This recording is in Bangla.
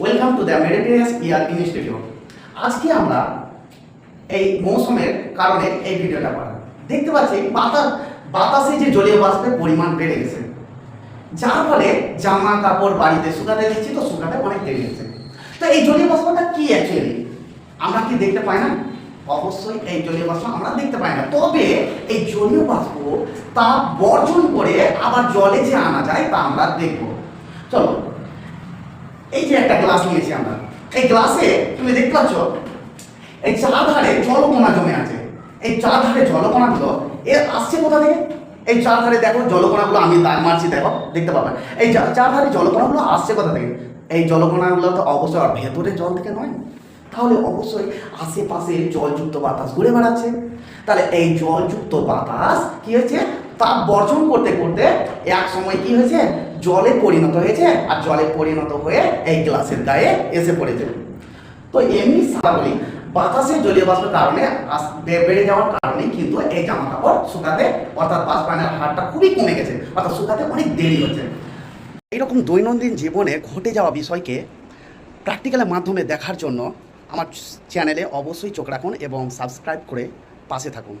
Welcome to the meritorious year institute আজকে আমরা এই মৌসুমের কারণে এই ভিডিওটা করা দেখতে পাচ্ছি বাতাস, বাতাসে যে জলীয় বাষ্পের পরিমাণ বেড়ে গেছে। যার ফলে জামা কাপড় বাড়িতে শুকাতে দিচ্ছি, তো শুকাতে অনেক দেরি হচ্ছে। তো এই জলীয় বাষ্পটা কি অ্যাকচুয়ালি আমরা কি দেখতে পাই না? অবশ্যই এই জলীয় বাষ্প আমরা দেখতে পাই না। তবে এই জলীয় বাষ্প তা বর্জন করে আবার জলে যে আনা যায় তা আমরা দেখব। চলো গ্লাস নিয়েছি আমরা। এই গ্লাসে তুমি দেখতে পাচ্ছ, এই চার ধারে জলকণা জমে আছে। এই চারধারে জলকণাগুলো এর আসছে কোথা থেকে? এই চার ধারে দেখো জলকণাগুলো, আমি মারছি, দেখো, দেখতে পাবে। এই চা- চারধারে জলকণাগুলো আসছে কোথা থেকে? এই জলকণাগুলো তো অবশ্যই আর ভেতরে জল থেকে নয়। তাহলে অবশ্যই আশেপাশে জলযুক্ত বাতাস ঘুরে বেড়াচ্ছে। তাহলে এই জলযুক্ত বাতাস কি হয়েছে? তাপ বর্জন করতে করতে এক সময় কি হয়েছে? জলে পরিণত হয়েছে আর জলে পরিণত হয়ে এই গ্লাসের গায়ে এসে পড়েছে। তো এমনি বলি বাতাসের জলীয় বাষ্পের কারণে বেড়ে যাওয়ার কারণে কিন্তু এই জামা কাপড় শুকাতে, অর্থাৎ বাষ্পায়নের হারটা খুবই কমে গেছে, অর্থাৎ শুকাতে অনেক দেরি হচ্ছে। এরকম দৈনন্দিন জীবনে ঘটে যাওয়া বিষয়কে প্র্যাকটিক্যালের মাধ্যমে দেখার জন্য আমার চ্যানেলে অবশ্যই চোখ রাখুন এবং সাবস্ক্রাইব করে পাশে থাকুন।